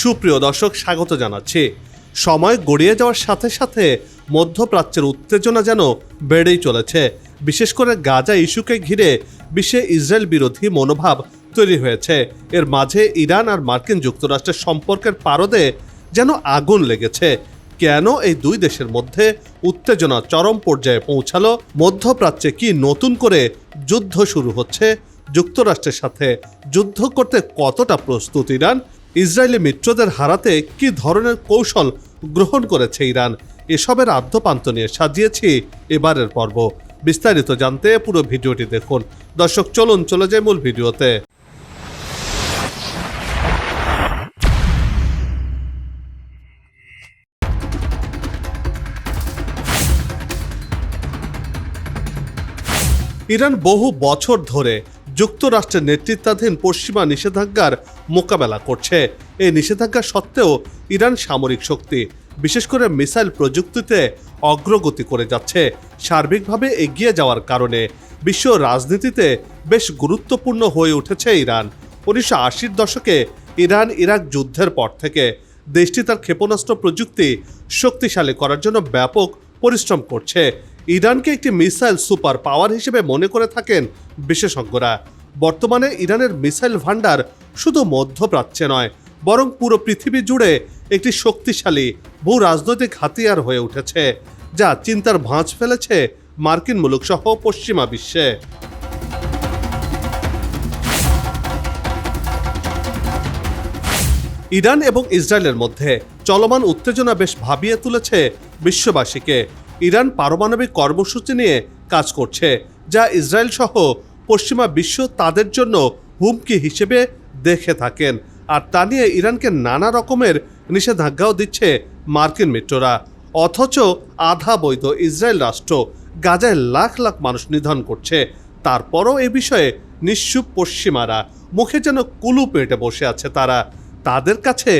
সুপ্রিয় দর্শক, স্বাগত জানাচ্ছি। সময় গড়িয়ে যাওয়ার সাথে সাথে মধ্যপ্রাচ্যের উত্তেজনা যেন বেড়েই চলেছে। বিশেষ করে গাজা ইস্যুকে ঘিরে বিশ্বে ইসরায়েল বিরোধী মনোভাব তৈরি হয়েছে। এর মাঝে ইরান আর মার্কিন যুক্তরাষ্ট্রের সম্পর্কের পারদে যেন আগুন লেগেছে। কেন এই দুই দেশের মধ্যে উত্তেজনা চরম পর্যায়ে পৌঁছালো? মধ্যপ্রাচ্যে কি নতুন করে যুদ্ধ শুরু হচ্ছে? যুক্তরাষ্ট্রের সাথে যুদ্ধ করতে কতটা প্রস্তুত ইরান? ইসরায়েলি মিত্রদের হারাতে কি ধরনের কৌশল গ্রহণ করেছে ইরান? এসবের আদ্যপান্ত নিয়ে সাজিয়েছি এবারের পর্ব। বিস্তারিত জানতে পুরো ভিডিওটি দেখুন। দর্শক, চলুন, চলে যায় মূল ভিডিওতে। ইরান বহু বছর ধরে যুক্তরাষ্ট্রের নেতৃত্বাধীন পশ্চিমা নিষেধাজ্ঞার মোকাবেলা করছে। এই নিষেধাজ্ঞা সত্ত্বেও ইরান সামরিক শক্তি, বিশেষ করে মিসাইল প্রযুক্তিতে অগ্রগতি করে যাচ্ছে, সার্বিকভাবে এগিয়ে যাওয়ার কারণে। বিশ্ব রাজনীতিতে বেশ গুরুত্বপূর্ণ হয়ে উঠেছে ইরান। উনিশশো আশির দশকে ইরান ইরাক যুদ্ধের পর থেকে দেশটি তার ক্ষেপণাস্ত্র প্রযুক্তি শক্তিশালী করার জন্য ব্যাপক পরিশ্রম করছে। ইরানকে একটি মিসাইল সুপার পাওয়ার হিসেবে মনে করে থাকেন বিশেষজ্ঞরা। বর্তমানে ইরানের মিসাইল ভান্ডার শুধু মধ্যপ্রাচ্যে নয়, বরং পুরো পৃথিবী জুড়ে একটি শক্তিশালী ভূ রাজনৈতিক হাতিয়ার হয়ে উঠেছে, যা চিন্তার ভাঁজ ফেলেছে মার্কিন মুলুক সহ পশ্চিমা বিশ্বে। ইরান এবং ইসরায়েলের মধ্যে চলমান উত্তেজনা বেশ ভাবিয়ে তুলেছে বিশ্ববাসীকে। ইরান পারমাণবিক কর্মসূচি নিয়ে কাজ করছে, যা ইসরায়েল সহ পশ্চিমা বিশ্ব তাদের জন্য হুমকি হিসেবে দেখে থাকেন। আর তা নিয়ে ইরানকে নানা রকমের নিষেধাজ্ঞাও দিচ্ছে মার্কিন মিত্ররা। অথচ আধা বৈধ ইসরায়েল রাষ্ট্র গাজায় লাখ লাখ মানুষ নিধন করছে। তারপরও এ বিষয়ে নিঃসুপ পশ্চিমারা মুখে যেন কুলু পেটে বসে আছে তারা। তাদের কাছে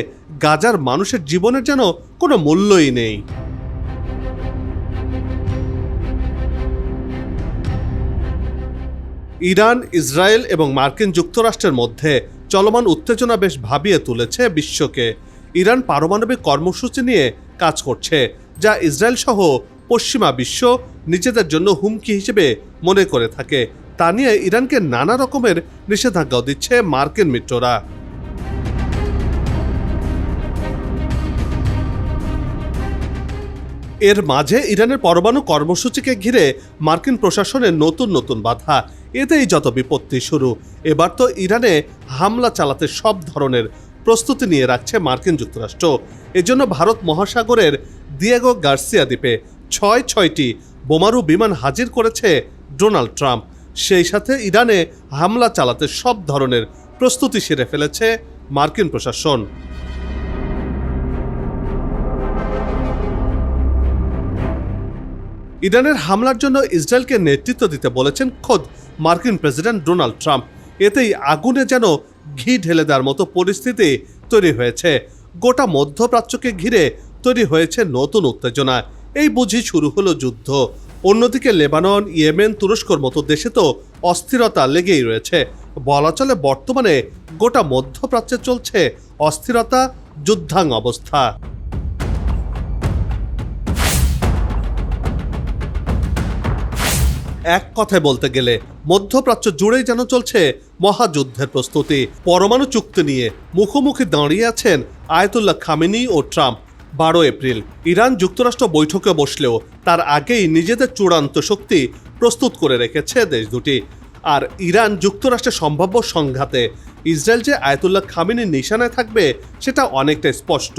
গাজার মানুষের জীবনের যেন কোনো মূল্যই নেই। ইরান, ইসরায়েল এবং মার্কিন যুক্তরাষ্ট্রের মধ্যে চলমান উত্তেজনা বেশ ভাবিয়ে তুলেছে বিশ্বকে। ইরান পারমাণবিক কর্মসূচি নিয়ে কাজ করছে, যা ইসরায়েল সহ পশ্চিমা বিশ্ব নিজেদের জন্য হুমকি হিসেবে মনে করে থাকে। তা নিয়ে ইরানকে নানা রকমের নিষেধাজ্ঞাও দিচ্ছে মার্কিন মিত্ররা। এর মাঝে ইরানের পরমাণু কর্মসূচিকে ঘিরে মার্কিন প্রশাসনের নতুন নতুন বাধা। এতেই যত বিপত্তি শুরু। এবার তো ইরানে হামলা চালাতে সব ধরনের প্রস্তুতি নিয়ে রাখছে মার্কিন যুক্তরাষ্ট্র। এজন্য ভারত মহাসাগরের দিয়েগো গার্সিয়া দ্বীপে ছয় ছয়টি বোমারু বিমান হাজির করেছে ডোনাল্ড ট্রাম্প। সেই সাথে ইরানে হামলা চালাতে সব ধরনের প্রস্তুতি সেরে ফেলেছে মার্কিন প্রশাসন। ইরানের হামলার জন্য ইসরায়েলকে নেতৃত্ব দিতে বলেছেন খোদ মার্কিন প্রেসিডেন্ট ডোনাল্ড ট্রাম্প। এতেই আগুনে যেন ঘি ঢেলে দেওয়ার মতো পরিস্থিতি তৈরি হয়েছে। গোটা মধ্যপ্রাচ্যকে ঘিরে তৈরি হয়েছে নতুন উত্তেজনা। এই বুঝি শুরু হলো যুদ্ধ। অন্যদিকে লেবানন, ইয়েমেন, তুরস্কর মতো দেশে তো অস্থিরতা লেগেই রয়েছে। বলা চলে বর্তমানে গোটা মধ্যপ্রাচ্যে চলছে অস্থিরতা, যুদ্ধাং অবস্থা। এক কথায় বলতে গেলে, মধ্যপ্রাচ্য জুড়েই যেন চলছে মহাযুদ্ধের প্রস্তুতি। পরমাণু চুক্তি নিয়ে মুখোমুখি দাঁড়িয়ে আছেন আয়তুল্লাহ খামেনি ও ট্রাম্প। বারো এপ্রিল, ইরান যুক্তরাষ্ট্র বৈঠকে বসলেও তার আগেই নিজেদের চূড়ান্ত শক্তি প্রস্তুত করে রেখেছে দেশ দুটি। আর ইরান যুক্তরাষ্ট্রের সম্ভাব্য সংঘাতে ইসরায়েল যে আয়তুল্লাহ খামিনের নিশানায় থাকবে সেটা অনেকটা স্পষ্ট।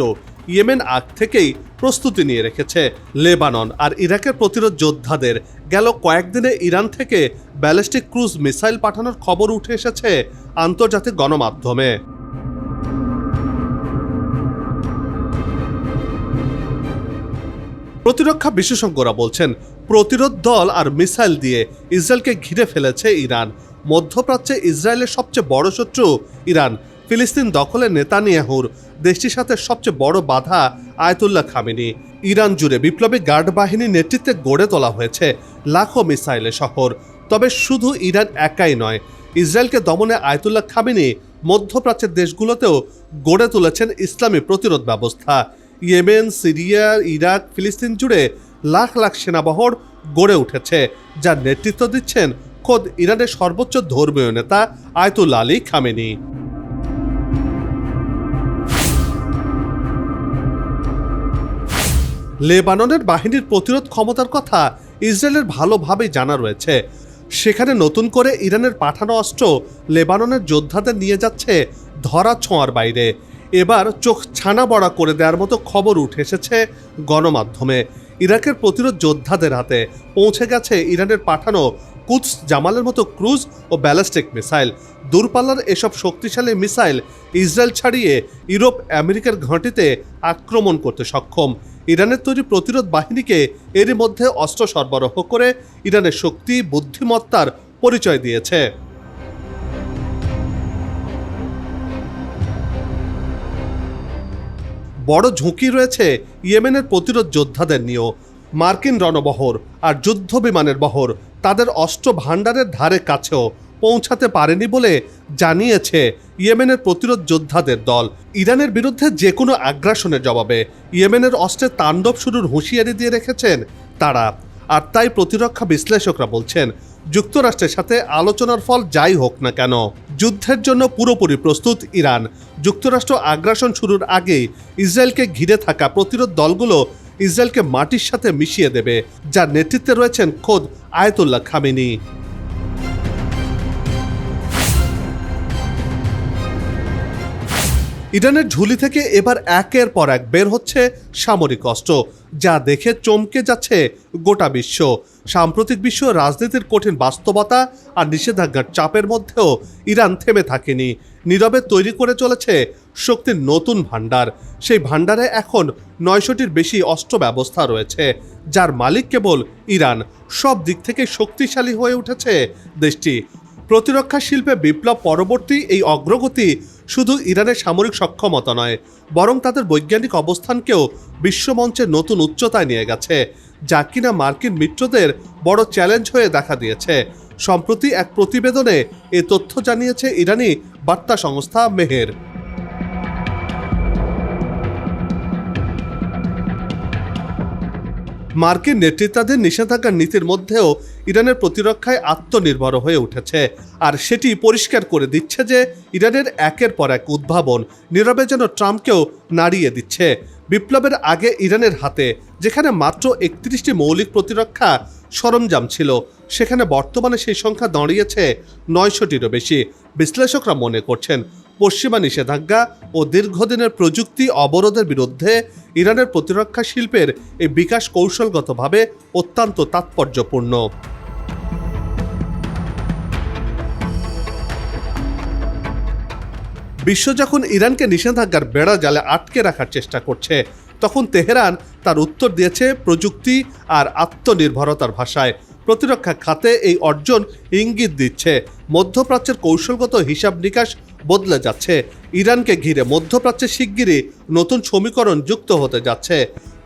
ইয়েমেন আগ থেকেই প্রস্তুতি নিয়ে রেখেছে লেবানন আর ইরাকের প্রতিরোধ যোদ্ধাদের। গেল কয়েকদিনে ইরান থেকে ব্যালিস্টিক ক্রুজ মিসাইল পাঠানোর খবর উঠে এসেছে আন্তর্জাতিক গণমাধ্যমে। প্রতিরক্ষা বিশেষজ্ঞরা বলছেন প্রতিরোধ দল আর মিসাইল দিয়ে ইসরায়েলকে ঘিরে ফেলেছে ইরান। মধ্যপ্রাচ্যে ইসরায়েলের সবচেয়ে বড় শত্রু ইরান। ফিলিস্তিন দখলে নেতানিয়াহুর দেশটির সাথে সবচেয়ে বড় বাধা আয়তুল্লাহ খামিনি। ইরান জুড়ে বিপ্লবী গার্ড বাহিনীর নেতৃত্বে গড়ে তোলা হয়েছে লাখো মিসাইলের শহর। তবে শুধু ইরান একাই নয়, ইসরায়েলকে দমনে আয়তুল্লাহ খামিনি মধ্যপ্রাচ্যের দেশগুলোতেও গড়ে তুলেছেন ইসলামী প্রতিরোধ ব্যবস্থা। ইয়েমেন, সিরিয়া, ইরাক, ফিলিস্তিন জুড়ে লাখ লাখ সেনাবহর গড়ে উঠেছে, যার নেতৃত্ব দিচ্ছেন খোদ ইরানের সর্বোচ্চ ধর্মীয় নেতা আয়তুল আলী খামেনি। লেবাননের বাহিনীর প্রতিরোধ ক্ষমতার কথা ইসরায়েলের ভালোভাবেই জানা রয়েছে। সেখানে নতুন করে ইরানের পাঠানো অস্ত্র লেবাননের যোদ্ধাদের নিয়ে যাচ্ছে ধরা ছোঁয়ার বাইরে। এবার চোখ ছানা বড়া করে দেওয়ার মতো খবর উঠে এসেছে গণমাধ্যমে। ইরাকের প্রতিরোধ যোদ্ধাদের হাতে পৌঁছে গেছে ইরানের পাঠানো কুৎস জামালের মতো ক্রুজ ও ব্যালিস্টিক মিসাইল। দূরপাল্লার এসব শক্তিশালী মিসাইল ইসরায়েল ছাড়িয়ে ইউরোপ, আমেরিকার ঘাঁটিতে আক্রমণ করতে সক্ষম। ইরানের তৈরি প্রতিরোধ বাহিনীকে এরই মধ্যে অস্ত্র সরবরাহ করে ইরানের শক্তি, বুদ্ধিমত্তার পরিচয় দিয়েছে। বড় ঝুঁকি রয়েছে ইয়েমেনের প্রতিরোধ যোদ্ধাদের নিয়েও। মার্কিন রণবহর আর যুদ্ধ বিমানের বহর তাদের অস্ত্র ভাণ্ডারের ধারে কাছেও পৌঁছাতে পারেনি বলে জানিয়েছে ইয়েমেনের প্রতিরোধ যোদ্ধাদের দল। ইরানের বিরুদ্ধে যে কোনো আগ্রাসনের জবাবে ইয়েমেনের অস্ত্রের তাণ্ডব শুরুর হুঁশিয়ারি দিয়ে রেখেছেন তারা। আর তাই প্রতিরক্ষা বিশ্লেষকরা বলছেন যুক্তরাষ্ট্রের সাথে আলোচনার ফল যাই হোক না কেন, যুদ্ধের জন্য পুরোপুরি প্রস্তুত ইরান। যুক্তরাষ্ট্র আগ্রাসন শুরুর আগেই ইসরায়েলকে ঘিরে থাকা প্রতিরোধ দলগুলো ইসরায়েলকে মাটির সাথে মিশিয়ে দেবে, যার নেতৃত্বে রয়েছেন খোদ আয়তুল্লাহ খামেনি। ইরানের ঝুলি থেকে এবার একের পর এক বের হচ্ছে সামরিক অস্ত্র, যা দেখে চমকে যাচ্ছে গোটা বিশ্ব। সাম্প্রতিক বিশ্ব রাজনীতির কঠিন বাস্তবতা আর নিষেধাজ্ঞার চাপের মধ্যেও ইরান থেমে থাকেনি। নীরবে তৈরি করে চলেছে শক্তির নতুন ভাণ্ডার। সেই ভাণ্ডারে এখন নয়শোটির বেশি অস্ত্র ব্যবস্থা রয়েছে, যার মালিক কেবল ইরান। সব দিক থেকে শক্তিশালী হয়ে উঠেছে দেশটি। প্রতিরক্ষা শিল্পে বিপ্লব পরবর্তী এই অগ্রগতি শুধু ইরানের সামরিক সক্ষমতা নয়, বরং তাদের বৈজ্ঞানিক অবস্থানকেও বিশ্বমঞ্চে নতুন উচ্চতায় নিয়ে গেছে, যা কিনা মার্কিন মিত্রদের বড় চ্যালেঞ্জ হয়ে দেখা দিয়েছে। সম্প্রতি এক প্রতিবেদনে এ তথ্য জানিয়েছে ইরানি বার্তা সংস্থা মেহের। মার্কিন নেতৃত্বাধীন নিষেধাজ্ঞার নীতির মধ্যেও ইরানের প্রতিরক্ষায় আত্মনির্ভর হয়ে উঠেছে। আর সেটি পরিষ্কার করে দিচ্ছে যে ইরানের একের পর এক উদ্ভাবন নীরবে যেন ট্রাম্পকেও নাড়িয়ে দিচ্ছে। বিপ্লবের আগে ইরানের হাতে, যেখানে মাত্র একত্রিশটি মৌলিক প্রতিরক্ষা সরঞ্জাম ছিল, সেখানে বর্তমানে সেই সংখ্যা দাঁড়িয়েছে নয়শোটিরও বেশি। বিশ্লেষকরা মনে করছেন, পশ্চিমা নিষেধাজ্ঞা ও দীর্ঘদিনের প্রযুক্তি অবরোধের বিরুদ্ধে ইরানের প্রতিরক্ষা শিল্পের এই বিকাশ কৌশলগতভাবে অত্যন্ত তাৎপর্যপূর্ণ। বিশ্ব যখন ইরানকে নিষেধাজ্ঞার বেড়া জালে আটকে রাখার চেষ্টা করছে, তখন তেহরান তার উত্তর দিয়েছে প্রযুক্তি আর আত্মনির্ভরতার ভাষায়। প্রতিরক্ষা খাতে এই অর্জন ইঙ্গিত দিচ্ছে। মধ্যপ্রাচ্যের কৌশলগত হিসাব নিকাশ বদলে যাচ্ছে। ইরানকে ঘিরে মধ্যপ্রাচ্যে শিগগিরই নতুন সমীকরণ যুক্ত হতে যাচ্ছে।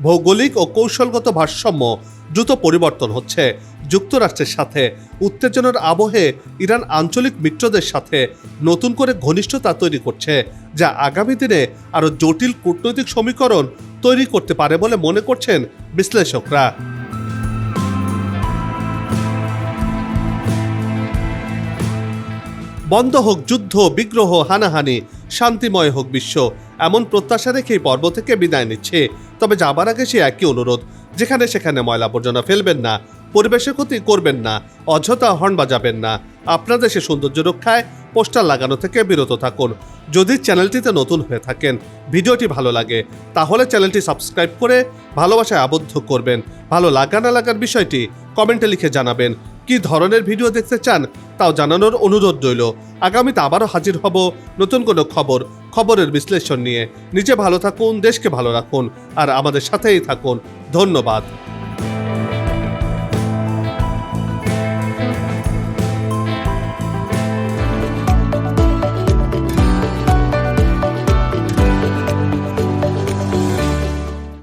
ভৌগোলিক ও কৌশলগত ভারসাম্য দ্রুত পরিবর্তন হচ্ছে। যুক্তরাষ্ট্রের সাথে। উত্তেজনার আবহে ইরান আঞ্চলিক মিত্রদের সাথে নতুন করে ঘনিষ্ঠতা তৈরি করছে, যা আগামী দিনে আরও জটিল কূটনৈতিক সমীকরণ তৈরি করতে পারে বলে মনে করছেন বিশ্লেষকরা। বন্ধ হোক যুদ্ধ, বিগ্রহ, হানাহানি, শান্তিময় হোক বিশ্ব, এমন প্রত্যাশা রেখেই পর্ব থেকে বিদায় নিচ্ছে। তবে যাবার আগে সে একই অনুরোধ, যেখানে সেখানে ময়লা আবর্জনা ফেলবেন না পরিবেশের ক্ষতি করবেন না, অযথা হর্ন বাজাবেন না। আপনার দেশে সৌন্দর্য রক্ষায় পোস্টার লাগানো থেকে বিরত থাকুন। যদি চ্যানেলটিতে নতুন হয়ে থাকেন, ভিডিওটি ভালো লাগে, তাহলে চ্যানেলটি সাবস্ক্রাইব করে ভালোবাসায় আবদ্ধ করবেন। ভালো লাগা না লাগার বিষয়টি কমেন্টে লিখে জানাবেন, কি ধরনের ভিডিও দেখতে চান তাও জানানোর অনুরোধ রইল। আগামীতে আবারও হাজির হব নতুন কোনো খবর, খবরের বিশ্লেষণ নিয়ে। নিজে ভালো থাকুন, দেশকে ভালো রাখুন, আর আমাদের সাথেই থাকুন। ধন্যবাদ।